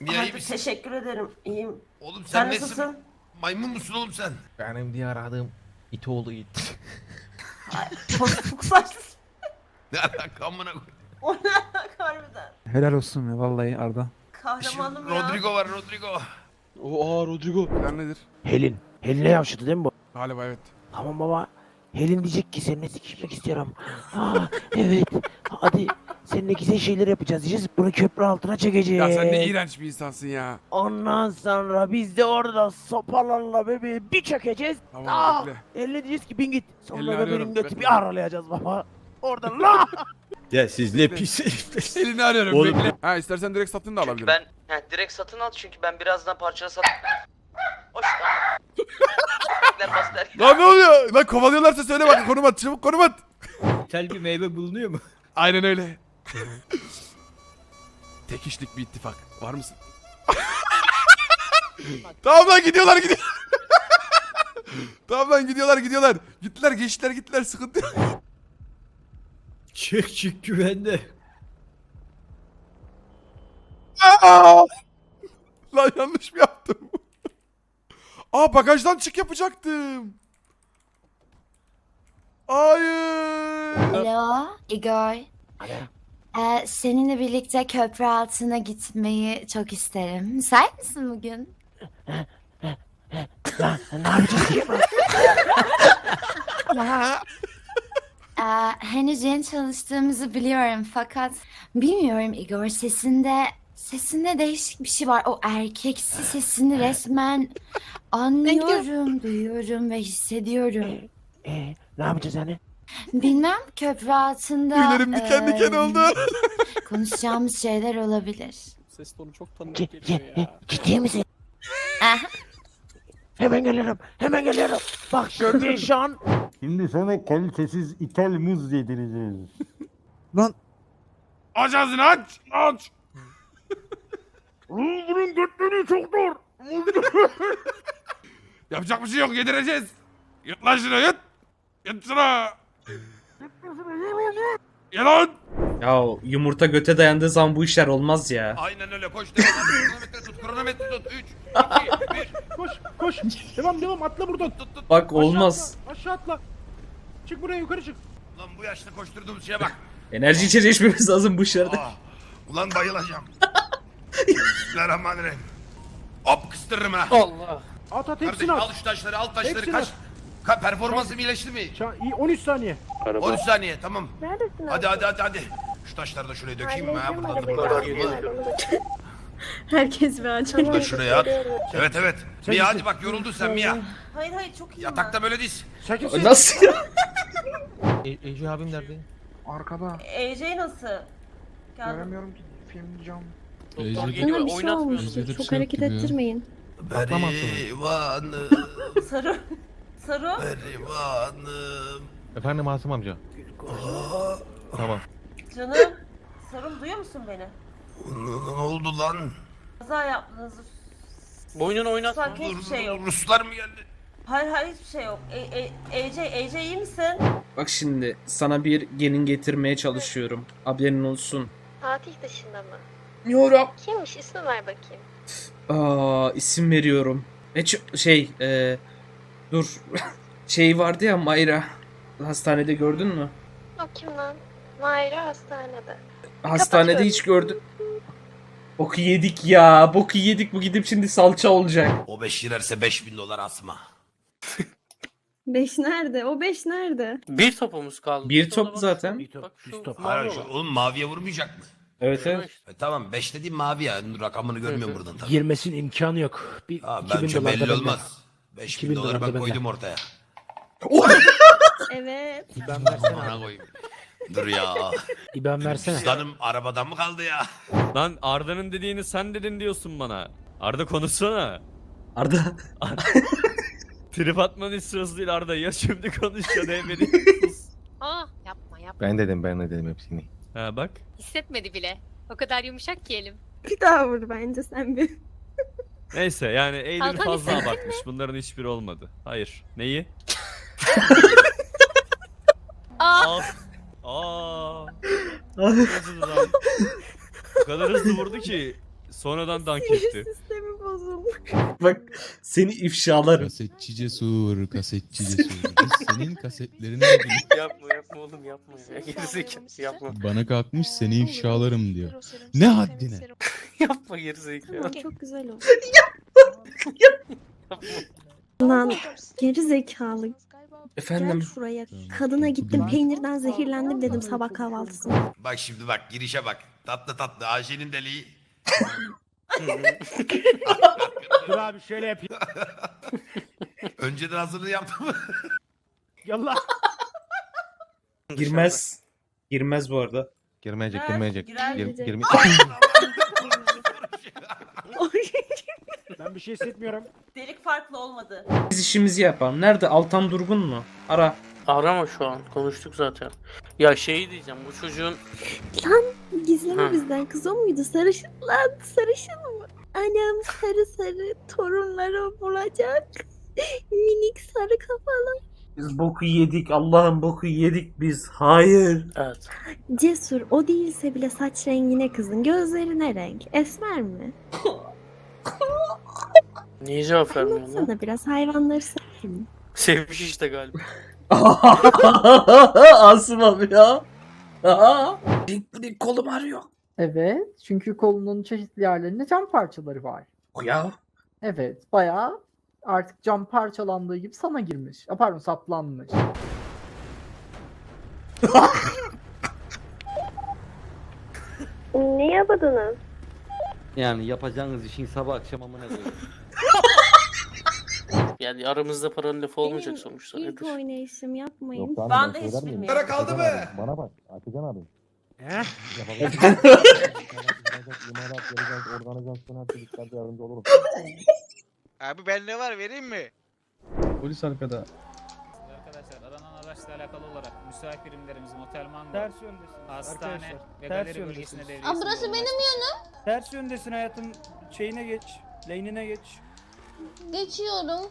Mia iyi Hadi misin? teşekkür ederim. İyiyim. Oğlum sen, Sen nesin? nasılsın? Maymun musun oğlum sen? Benim diye aradığım it oğlu it. Fosfuk saçlısın. Ne alaka amına koyayım? O ne alaka harbiden? Helal olsun ya vallahi Arda. Kahramanım ya. Rodrigo var Rodrigo. Oo aa Rodrigo. Plan nedir? Helin. Helin'e yavşadı değil mi bu? Galiba evet. Tamam baba. Helin diyecek ki seninle sikişmek istiyorum. Aa evet. Hadi seninle güzel şeyler yapacağız diyeceğiz. Bunu köprü altına çekeceğiz. Ya sen ne iğrenç bir insansın ya. Ondan sonra biz de orada sopalarla bebeği bir çökeceğiz. Tamam Aa! bekle. Eline diyeceğiz ki bin git. Sonra Elini arıyorum, götü bir aralayacağız baba. Oradan la. Ya siz ne pis heriflersiniz. Elini arıyorum Oğlum. bekle. Ha istersen direkt satın da alabilirim. Ben he, direkt satın al çünkü ben birazdan parçalı sat. Hoş baslar. Lan ne oluyor? Lan kovalıyorlarsa söyle bak konum at çabuk konum at. İthal bir meyve bulunuyor mu? Aynen öyle. Tek işlik bir ittifak. Var mısın? tamam lan gidiyorlar gidiyor. tamam lan gidiyorlar gidiyorlar. Gittiler geçtiler gittiler sıkıntı yok. Çık çık güvende. Aa! Lan yanlış mı yaptım? Aa bagajdan çık yapacaktım. Hayır. Alo Igor. Ee, seninle birlikte köprü altına gitmeyi çok isterim. Müsait misin bugün? Ne yapacağız ki? Ee, henüz yeni çalıştığımızı biliyorum fakat bilmiyorum Igor sesinde sesinde değişik bir şey var. O erkeksi sesini resmen anlıyorum, duyuyorum ve hissediyorum. Ee, ne yapacağız yani? Bilmem köprü altında Tüylerim diken diken eee, oldu. konuşacağımız şeyler olabilir. Ses tonu çok tanıdık geliyor ya. ciddi misin? Ah, Hemen geliyorum. Hemen geliyorum. Bak şimdi şu an Şimdi sana kalitesiz ithal muz yedireceğiz. Aç ağzını aç. Aç. Bunun götlüğünü çok dur. Yapacak bir şey yok yedireceğiz. Yut lan şunu yut. Yut şunu. Ye lan. Ya yumurta göte dayandığı zaman bu işler olmaz ya. Aynen öyle koş devam kronometre tut kronometre tut. 3, 2, 1. Koş koş. Devam devam atla buradan. Tut tut. Bak olmaz. Aşağı atla. Çık buraya yukarı çık. Lan bu yaşta koşturduğumuz şeye bak. Enerji içeceği içmemiz lazım bu işlerde. Aa, ulan bayılacağım. Bismillahirrahmanirrahim. Hop kıstırırım ha. Allah. At at Kardeşim hepsini al at. şu taşları al taşları Hepsini kaç. at. Ka performansım iyileşti mi? Ça- iyi, 13 saniye. 13 saniye tamam. Neredesin? Hadi hadi hadi hadi. Şu taşları da şuraya dökeyim mi ha? Buradan da buradan. Herkes bir acele. Da şuraya at. Evet evet. Mia hadi bak yoruldun sen Mia. Hayır hayır çok iyiyim Yatakta böyle diz. Çekilsin. Nasıl ya? E, Ece abim nerede? Arkada. EJ nasıl? Geldim. Göremiyorum ki film cam. Doktor geliyor oynatmıyoruz. Çok hareket ettirmeyin. Berivanım, Sarı. Sarı. berivanım. Efendim Asım amca. Tamam. Canım. Sarım duyuyor musun beni? Ne oldu lan? Kaza yaptınız. Boynunu oynatma. Sanki hiçbir şey yok. Ruslar mı geldi? Hayır hayır hiçbir şey yok. E, e, EJ, EJ iyi misin? Bak şimdi sana bir gelin getirmeye çalışıyorum. Haberin olsun. Fatih dışında mı? Yorum. Kimmiş? İsmi ver bakayım. Aa isim veriyorum. Ne ç- şey e, dur şey vardı ya Mayra hastanede gördün mü? O kim lan? Mayra hastanede. Hastanede hiç gördün. Boku yedik ya. Boku yedik bu gidip şimdi salça olacak. O 5 girerse 5000 dolar asma. Beş nerede? O beş nerede? Bir topumuz kaldı. Bir top zaten. Bir top, bir top. Hayır şu, oğlum maviye vurmayacak mı? Evet evet. E, tamam 5 dediğim mavi ya. Rakamını görmüyorum buradan tabii. Girmesinin imkanı yok. Bir Aa, 2000 bence dolar da belli benden. olmaz. 5000 2000 doları dolar da ben benden. koydum ortaya. Evet. İban versene. Bana koyayım. Dur ya. İban versene. Cüzdanım arabadan mı kaldı ya? Lan Arda'nın dediğini sen dedin diyorsun bana. Arda konuşsana. Arda. Trip atmanın hiç sırası değil Arda. Ya şimdi konuş ya da beni sus. Aa yapma yapma. Ben dedim ben de dedim hepsini. Ha bak. Hissetmedi bile. O kadar yumuşak ki elim. Bir daha vur bence sen bir. Neyse yani Eylül Hakan fazla hissettin abartmış. Bunların hiçbiri olmadı. Hayır. Neyi? Aa. Aa. Aa. Lan? O kadar hızlı vurdu ki Sonradan dank etti. Sistemi bozuldu. Bak seni ifşalarım. Kasetçi cesur, kasetçi cesur. Biz senin kasetlerini yapma yapma oğlum yapma ya. Gerizekalı yapma. Bana kalkmış seni ifşalarım diyor. Ne haddine? yapma gerizekalı. Tamam çok güzel oldu. Lan geri zekalı. Efendim Gel şuraya. Kadına gittim peynirden zehirlendim dedim sabah kahvaltısında. Bak şimdi bak girişe bak. Tatlı tatlı Ayşe'nin deliği. Dur abi şöyle yapayım. Önceden hazırlığı yaptım mı? Yallah. girmez. Girmez bu arada. Girmeyecek Girer, girmeyecek. girer, Gir, girme. Ben bir şey hissetmiyorum. Delik farklı olmadı. Biz işimizi yapalım. Nerede? Altan Durgun mu? Ara. Arama şu an. Konuştuk zaten. Ya şey diyeceğim bu çocuğun Lan gizleme Ha. bizden kız o muydu? Sarışın lan sarışın mı? Annem sarı sarı torunlarım olacak. Minik sarı kafalı. Biz boku yedik. Allah'ın boku yedik biz. Hayır. Evet. Cesur o değilse bile saç rengine kızın. Gözlerine renk. Esmer mi? Niye cevap vermiyorsun lan? Anlatsana biraz hayvanları seveyim. Sevmiş işte galiba. Asım abi ya. Kolum ağrıyor. Evet. Çünkü kolunun çeşitli yerlerinde cam parçaları var. O ya. Evet. Bayağı artık cam parçalandığı gibi sana girmiş. A, pardon saplanmış. Ne yapadınız? Yani yapacağınız işin sabah akşam amına koyayım. Yani aramızda paranın lafı olmayacak Benim sonuçta. İlk Nedir? oynayışım yapmayın. Ben de hiç bilmiyorum. Yara kaldı mı? Bana bak. Atacan abi. yardımcı olurum. Abi ben ne var vereyim mi? Polis arkada. Arkadaşlar aranan araçla alakalı olarak müsait birimlerimiz Motel Mango, Ters yöndesin. hastane ve ters galeri yöndesin. bölgesine devreye Aa, burası benim yanım. Ters yöndesin hayatım. Şeyine geç. Lane'ine geç. Geçiyorum.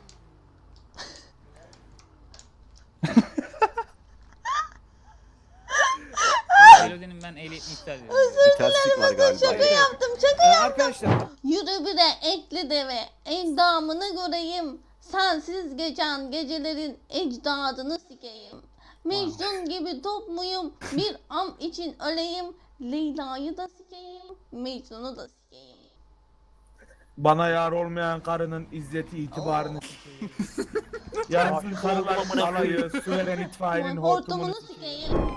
Melodinin ben ehliyetini iptal ediyorum. Bir terslik var galiba. Yaptım çok Ee, arkadaşlar Yürü bire ekli deve endamını göreyim. Sensiz geçen gecelerin ecdadını sikeyim. Mecnun gibi top muyum? Bir am için öleyim. Leyla'yı da sikeyim. Mecnun'u da sikeyim. bana yar olmayan karının izzeti itibarını sikeyim. Yansın karıların alayı, sürelen itfaiyenin Hortumunu hortumunu sikeyim.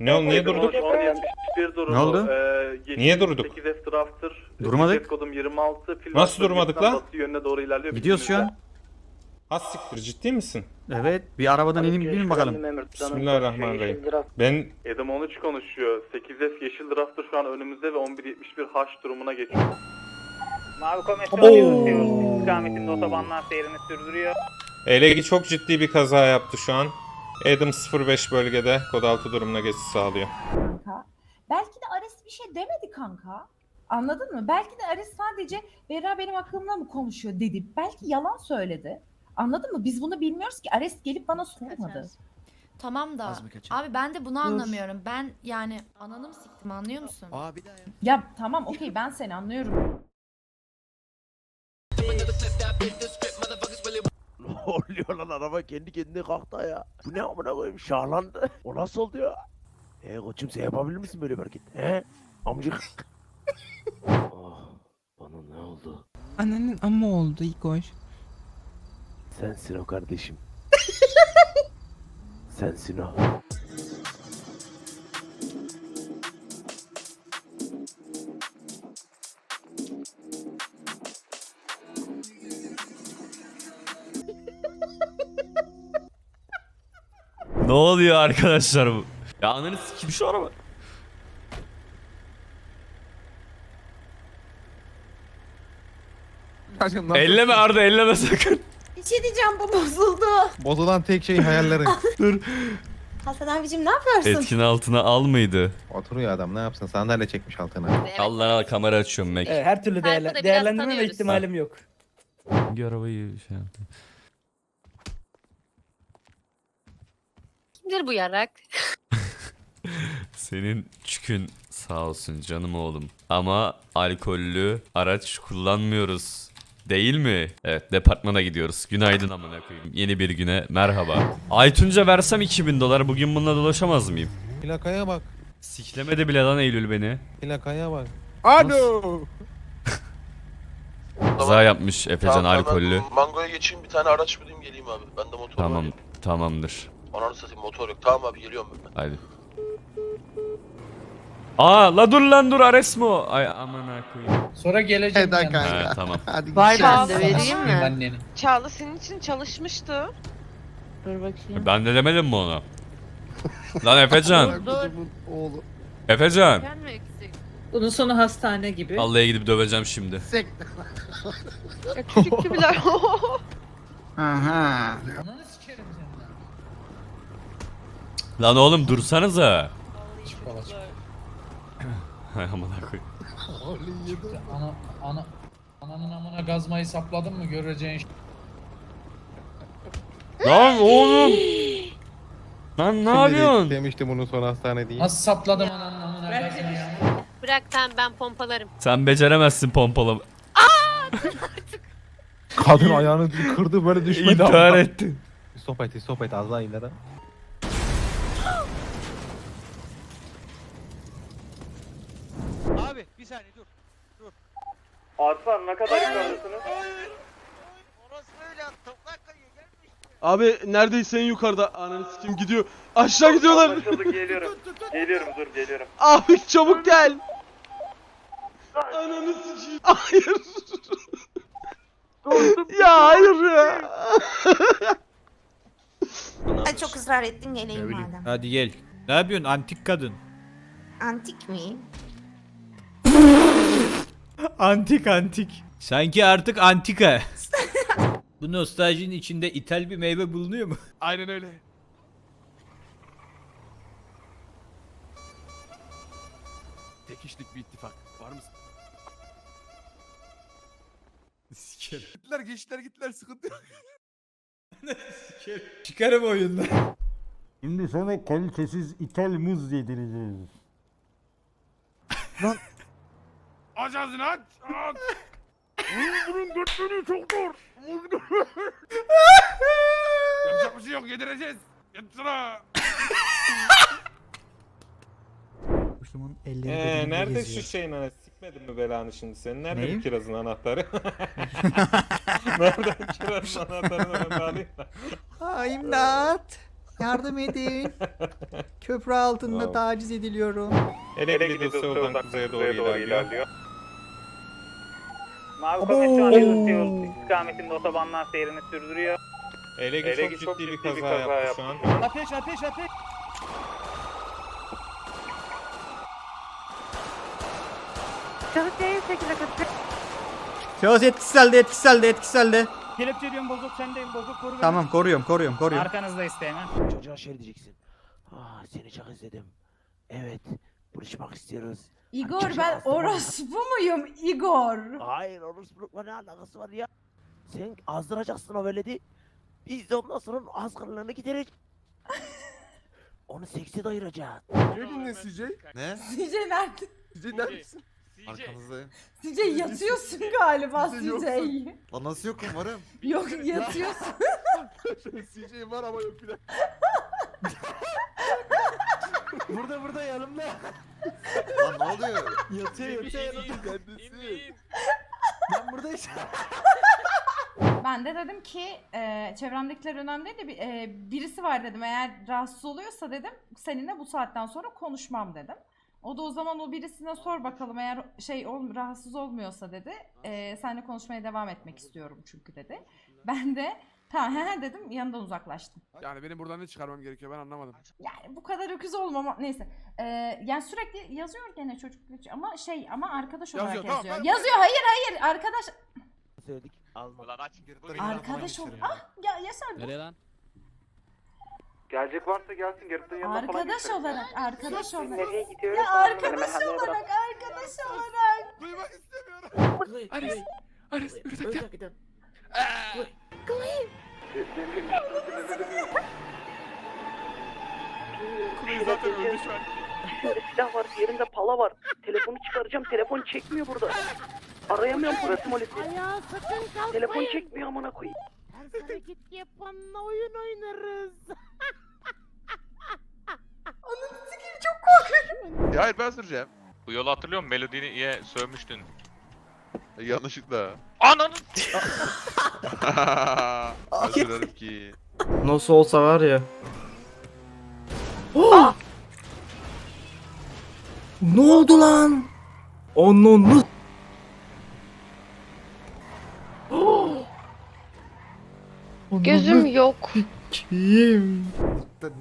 Ne oldu? Niye durduk? Ne oldu? Niye durduk? Durmadık. Nasıl durmadık lan? Gidiyoruz şu an. Az siktir ciddi misin? Evet. Bir arabadan ineyim gideyim bakalım. Bismillahirrahmanirrahim. Ben Adam 13 konuşuyor. 8F Yeşil Drafter şu an önümüzde ve 1171 H durumuna geçiyor. Mavi komisyon. İstikametinde otobanlar seyrini sürdürüyor. Elegi çok ciddi bir kaza yaptı şu an. Adam 05 bölgede kod altı durumuna geçiş sağlıyor. Kanka. Belki de Ares bir şey demedi kanka. Anladın mı? Belki de Ares sadece Berra benim aklımda mı konuşuyor dedi. Belki yalan söyledi. Anladın mı? Biz bunu bilmiyoruz ki. Ares gelip bana sormadı. Tamam da abi ben de bunu anlamıyorum. Ben yani ananı mı siktim anlıyor musun? Ya tamam okey ben seni anlıyorum. Ne oluyor lan araba kendi kendine kalktı ya. Bu ne amına koyayım şahlandı. O nasıl oldu ya? E koçum sen yapabilir misin böyle bir hareket? He? Amcık. oh, bana ne oldu? Ananın amma oldu hoş. Sensin o kardeşim. Sensin o. oluyor arkadaşlar bu? Ya ananı sikim şu araba. Elleme Arda elleme sakın. Bir şey diyeceğim bu bozuldu. Bozulan tek şey hayallerin. Hasan abicim ne yapıyorsun? Etkin altına al mıydı? Oturuyor adam ne yapsın sandalye çekmiş altına. Allah Allah kamera açıyorum Mac. her türlü değerlen- değerlendirme ihtimalim yok. Hangi arabayı şey yaptı? Kimdir bu yarak? Senin çükün sağ olsun canım oğlum. Ama alkollü araç kullanmıyoruz. Değil mi? Evet departmana gidiyoruz. Günaydın amına koyayım. Yeni bir güne merhaba. Aytunca versem 2000 dolar bugün bununla dolaşamaz mıyım? Plakaya bak. Siklemedi bile lan Eylül beni. Plakaya bak. Alo. Kaza yapmış Efecan alkollü. Mango'ya geçeyim bir tane araç bulayım geleyim abi. Ben de motor Tamam tamamdır. Ananı satayım motor yok. Tamam abi geliyorum ben. Haydi. Aa la dur lan dur Ares mi o? Ay amına koyayım. Sonra geleceğim. Eda Ha, kanka. tamam. Hadi Vay ben de vereyim mi? Anneni. Çağla senin için çalışmıştı. Dur bakayım. Ben de demedim mi ona? lan Efecan. Kuzumun oğlu. Efecan. Ben mi eksik? Bunun sonu hastane gibi. Vallahi gidip döveceğim şimdi. Ya çocuk gibiler. Aha. Lan oğlum dursanıza. Hay amına koyayım. Ana, ana, ananın amına gazmayı sapladın mı göreceğin Lan oğlum. Lan ne yapıyorsun? Demiştim bunun son hastane değil. Nasıl sapladım ananın amına gazmayı? Bırak sen ben pompalarım. Sen beceremezsin pompalama. Kadın ayağını kırdı böyle düşmedi İntihar ama. etti. Stop et stop et az daha ileri. Abi bir saniye dur. Arslan ne kadar yukarıdasınız? Orası öyle toprak kayıyor gelmiş. Abi neredeyse en yukarıda. Ananı sikim gidiyor. Aşağı gidiyorlar. Anlaşıldı geliyorum. Geliyorum dur geliyorum. Abi çabuk gel. Ananı sikeyim. Hayır. ya hayır ya. Ay çok ısrar ettin geleyim madem. Hadi gel. Ne yapıyorsun antik kadın? Antik mi? Antik antik. Sanki artık antika. Bu nostaljinin içinde ithal bir meyve bulunuyor mu? Aynen öyle. Tek kişilik bir ittifak. Var mısın? Gittiler geçtiler gittiler sıkıntı yok. Çıkarım oyundan. Şimdi sana kalitesiz ithal muz yedireceğiz. Aç ağzını aç. Aç. Bunun götlüğünü çok zor. Yapacak bir şey yok yedireceğiz. Yatsana. Eee nerede şu şeyin anası? Sikmedin mi belanı şimdi senin? Nerede bu kirazın anahtarı? Nereden kirazın anahtarını ben alayım da. imdat. Yardım edin. Köprü altında taciz ediliyorum. Elektrikli soldan kuzeye doğru ilerliyor. Mavi Komisyon Yıldız Yol istikametinde otobandan seyrini sürdürüyor. Elegi çok ciddi bir kaza yaptı şu an. Ateş ateş ateş. Şahıs etkisiz elde etkisiz elde etkisiz elde. Kelepçe diyorum bozuk sendeyim bozuk koru Tamam koruyorum koruyorum koruyorum. Arkanızda isteyemem. Çocuğa şey diyeceksin. Ah seni çok özledim. Evet. Buluşmak istiyoruz. Igor ben şanslı var. orospu muyum Igor? Hayır orospulukla ne alakası var ya? Sen azdıracaksın o veledi. Biz de ondan sonra onun azgınlığını gidereceğiz. Onu seksi doyuracağız. Ne dinle CJ? Ne? CJ nerede? CJ neredesin? Arkanızdayım. CJ yatıyorsun galiba CJ CJ. yoksun. Lan nasıl yokum varım? Yok yatıyorsun. CJ var ama yok bir dakika. burada burada yanımda. Lan ne oluyor? Yatıyor yatıyor yanımda. Kendisi. Ben buradayım. Ben de dedim ki e, çevremdekiler önemli değil de bir- e, birisi var dedim eğer rahatsız oluyorsa dedim seninle bu saatten sonra konuşmam dedim. O da o zaman o birisine sor bakalım eğer şey ol, rahatsız olmuyorsa dedi. E, seninle konuşmaya devam etmek istiyorum çünkü dedi. Ben de tamam he he dedim yanından uzaklaştım. Yani benim buradan ne çıkarmam gerekiyor ben anlamadım. Yani bu kadar öküz olmama neyse. E, yani sürekli yazıyor gene çocuk ama şey ama arkadaş olarak Yazıyor, yazıyor. tamam, ben- yazıyor hayır hayır arkadaş Söyledik. Alma. Ulan aç. Arkadaş ol. Ah ya Yaşar dur. Nereye lan? Gelecek varsa gelsin Gerrit'in yanına falan Arkadaş geçelim. olarak, arkadaş olarak. Nereye gidiyoruz? Ya arkadaş olarak, arkadaş olarak. Duymak istemiyorum. Ares. Ares bir dakika. Kuzey zaten öldü şu an. Silah var, yerinde pala var. Telefonu çıkaracağım, telefon çekmiyor burada. Arayamıyorum polis molisi. Telefon çekmiyor amına koyayım. Hareket yapanla oyun oynarız. Ya hayır ben süreceğim. Bu yolu hatırlıyor musun? Melodi'ye sövmüştün. Yanlışlıkla. Ananı! Özür dilerim ki. Nasıl olsa var ya. ne oldu lan? Onun Gözüm yok. kim?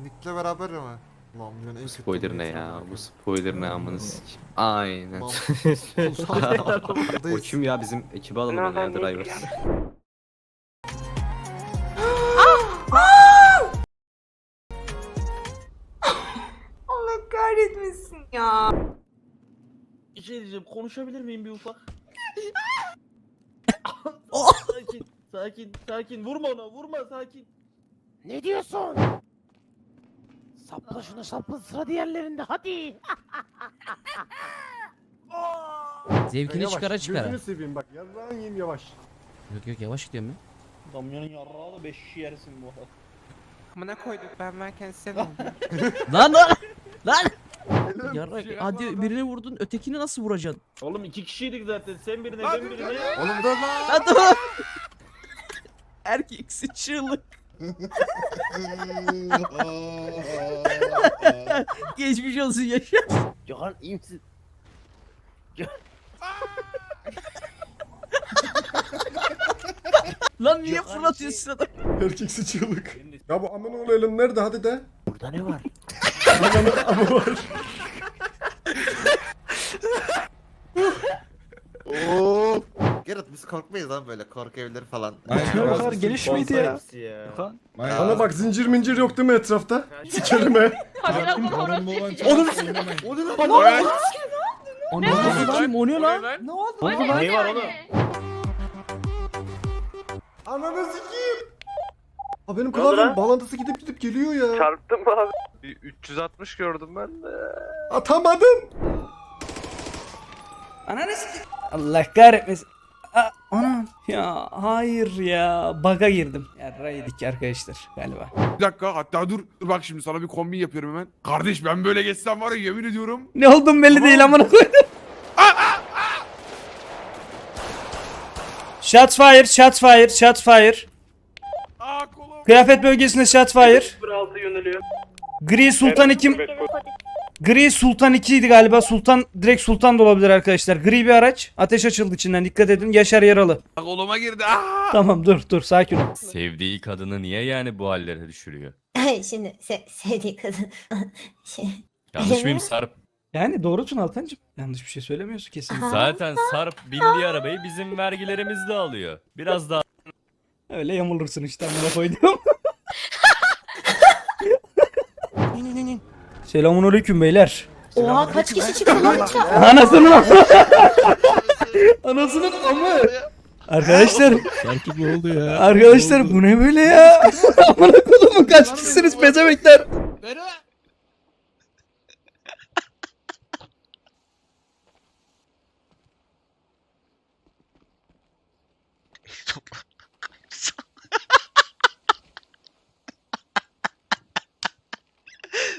Nick'le beraber ama. Lan yani en Spoiler ne ya? Bu spoiler ne amına sikeyim. Aynen. o kim ya bizim ekibi alalım onu ya driver. Allah kahretmesin ya. Bir şey diyeceğim. Konuşabilir miyim bir ufak? sakin, sakin. Vurma ona, vurma sakin. Ne diyorsun? Sapla şunu sapla sıra diğerlerinde hadi. Zevkini çıkara çıkara. Gözünü seveyim bak yarrağın yiyeyim yavaş. Yok yok yavaş gidiyorum ya. Damyanın yarrağı da 5 şişe yersin bu arada. Amına koyduk ben varken sen Lan lan! Lan! Yarrak hadi birini vurdun ötekini nasıl vuracaksın? Oğlum iki kişiydik zaten. Sen birine ben birine. Oğlum dur lan. Lan dur! Erkeksi çığlık. Geçmiş olsun yaşa. Gökhan iyi misin? Lan niye Gökhan fırlatıyorsun adam? Erkeksi çığlık. Ya bu aman oğlu elin nerede hadi de. Burada ne var? Aman ama var. Biz korkmayız lan böyle korku evleri falan. Bu kadar geliş miydi ya? Bana bak zincir mincir yok değil mi etrafta? Sikerim he. Onun O ne lan? O ne lan? Ne oldu? Ne var oğlum? Ananı sikeyim. Aa benim klavyem bağlantısı gidip gidip geliyor ya. Çarptım abi. Bir 360 gördüm ben de. Atamadım. Ananı sikeyim. Allah kahretmesin. Aa, Anam. Ya hayır ya. Baga girdim. Ya yedik arkadaşlar galiba. Bir dakika hatta dur. Dur bak şimdi sana bir kombin yapıyorum hemen. Kardeş ben böyle geçsem var ya yemin ediyorum. Ne oldum belli değil amına koydum. Shots fire, shots fire, shots fire. Aa kolum. Kıyafet bölgesinde shots fire. 06 yöneliyor. Gri Sultan 2 Gri Sultan 2 idi galiba. Sultan direkt Sultan da olabilir arkadaşlar. Gri bir araç. Ateş açıldı içinden. Dikkat edin. Yaşar yaralı. Koluma girdi. Aa. Tamam dur dur sakin ol. Sevdiği kadını niye yani bu hallere düşürüyor? Şimdi se sevdiği kadın. şey. Yanlış mıyım Sarp? Yani doğrusun Altancım. Yanlış bir şey söylemiyorsun kesin. Zaten Sarp bindiği arabayı bizim vergilerimizle alıyor. Biraz daha Öyle yamulursun işte amına koydum. Selamun aleyküm beyler. Oha kaç kişi çıktı lan içeri? Anasının Anasının amı. Arkadaşlar. Erkek ne oldu ya? Arkadaşlar bu ne böyle ya? Amına kodumun kaç kişisiniz pezemekler?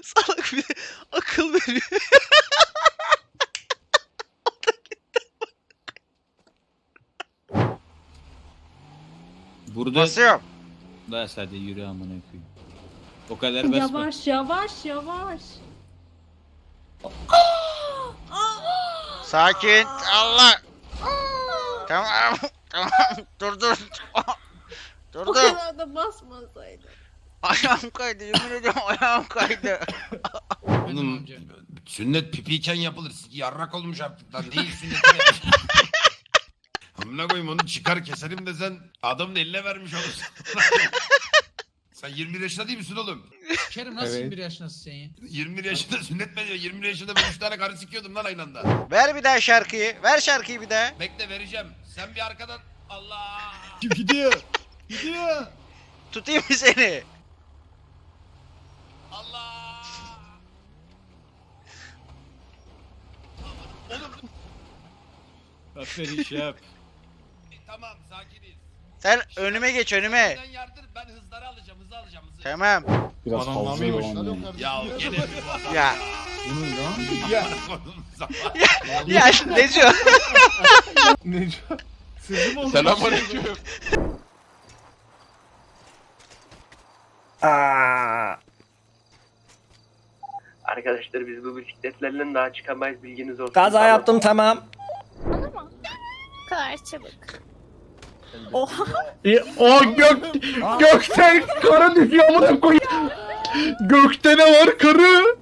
Salak bir akıl veriyor. Burada Basıyorum. da hadi yürü amına koyayım. O kadar basma. Yavaş yavaş yavaş. Sakin. Allah. Tamam. Tamam. Dur dur. Dur O dur. kadar da basmasaydı. Ayağım kaydı. Yemin ediyorum ayağım kaydı. Oğlum sünnet pipiyken yapılır. Siki yarrak olmuş artık lan. Değil sünnet. Amına koyayım onu çıkar keserim de sen adamın eline vermiş olursun. sen 21 yaşında değil misin oğlum? Kerim nasıl 21 yaşındasın sen ya? 21 yaşında sünnet mi ediyor? 21 yaşında ben 3 tane karı sikiyordum lan aynı anda. Ver bir daha şarkıyı. Ver şarkıyı bir daha. Bekle vereceğim. Sen bir arkadan Allah. Gidiyor. Gidiyor. Tutayım mı seni? Allah. Oğlum Aferin şef. tamam sakiniz. Sen önüme geç önüme. Sen yardır ben hızları alacağım hızı alacağım hızı. Tamam. Biraz fazla Ya gene Ya. Ya. Ya ne diyor? Selamünaleyküm. Arkadaşlar biz bu bisikletlerle daha çıkamayız bilginiz olsun. Kaza yaptım tamam. Bu kadar çabuk. O gök gökten karı düşüyor amına koyayım. Gökte ne var karı?